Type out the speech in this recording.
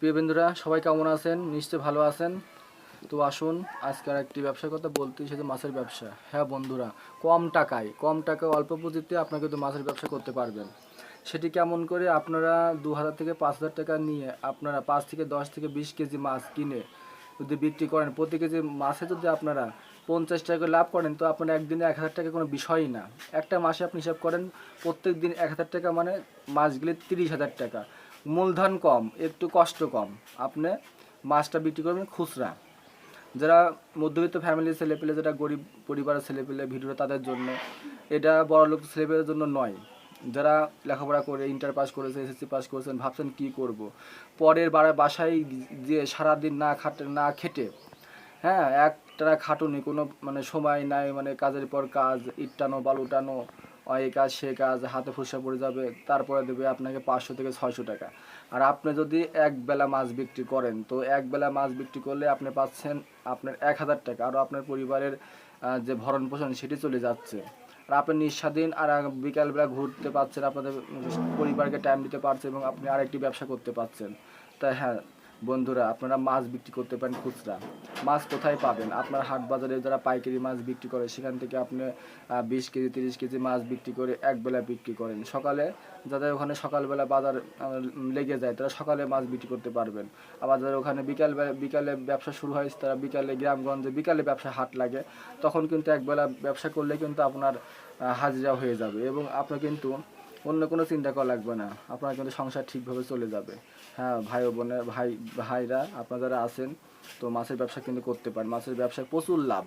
প্রিয় বন্ধুরা, সবাই কেমন আছেন? নিশ্চয়ই ভালো আছেন। তো আসুন আজকের একটি ব্যবসার কথা বলতে, সেটা মাছের ব্যবসা। হ্যাঁ বন্ধুরা, কম টাকায় কম টাকায় অল্প পুঁজিতে আপনারা কিন্তু মাছের ব্যবসা করতে পারবেন। সেটি কেমন করে আপনারা দু হাজার থেকে পাঁচ হাজার টাকা নিয়ে আপনারা পাঁচ থেকে দশ থেকে বিশ কেজি মাছ কিনে যদি বিক্রি করেন, প্রতি কেজি মাছে যদি আপনারা পঞ্চাশ টাকা করে লাভ করেন, তো আপনার একদিনে এক হাজার টাকা কোনো বিষয়ই না। একটা মাসে আপনি হিসাব করেন প্রত্যেক দিন এক হাজার টাকা মানে মাছ গেলে তিরিশ হাজার টাকা। মূলধন কম, একটু কষ্ট কম। আপনি মাছটা বিক্রি করবেন খুচরা। যারা মধ্যবিত্ত ফ্যামিলির ছেলেপেলে, যারা গরিব পরিবারের ছেলেপেলে ভিডিওটা তাদের জন্য, এটা বড়লোক ছেলেপেলের জন্য নয়। যারা লেখাপড়া করে ইন্টার পাস করেছে এসএসসি পাস করেছেন ভাবছেন কি করব? পরের বারে বাসায় যে সারাদিন না খাটে, না খেটে হ্যাঁ একটা খাটুনি, কোনো মানে সময় নাই মানে কাজের পর কাজ ইটানো বালুটানো এই কাজ, সে কাজ, হাতে ফুসা পড়ে যাবে, তারপরে দেবে আপনাকে পাঁচশো থেকে ছয়শো টাকা। আর আপনি যদি এক বেলা মাছ বিক্রি করেন, তো এক বেলা মাছ বিক্রি করলে আপনি পাচ্ছেন আপনার এক হাজার টাকা। আর আপনার পরিবারের যে ভরণ পোষণ, সেটি চলে যাচ্ছে। আর আপনি নিঃস্বাধীন আর বিকালবেলা ঘুরতে পারছেন আপনাদের পরিবারকে টাইম দিতে পারছেন এবং আপনি আরেকটি ব্যবসা করতে পারছেন তাই হ্যাঁ বন্ধুরা, আপনারা মাছ বিক্রি করতে পারেন খুচরা। মাছ কোথায় পাবেন? আপনার হাট বাজারে যারা পাইকারি মাছ বিক্রি করে, সেখান থেকে আপনি বিশ কেজি, তিরিশ কেজি মাছ বিক্রি করে একবেলা বিক্রি করেন। সকালে যাদের ওখানে সকালবেলা বাজার লেগে যায়, তারা সকালে মাছ বিক্রি করতে পারবেন। আবার যাদের ওখানে বিকাল বিকালে ব্যবসা শুরু হয়, তারা বিকালে গ্রামগঞ্জে বিকালে ব্যবসা হাট লাগে। তখন কিন্তু একবেলা ব্যবসা করলে কিন্তু আপনার হাজিরা হয়ে যাবে। এবং আপনার কিন্তু অন্য কোনো চিন্তা করা লাগবে না। আপনার কিন্তু সংসার ঠিকভাবে চলে যাবে। হ্যাঁ ভাই ও বোনের, ভাই, ভাইরা আপনারা যারা আছেন, তো মাছের ব্যবসা কিন্তু করতে পারেন। মাছের ব্যবসায় প্রচুর লাভ।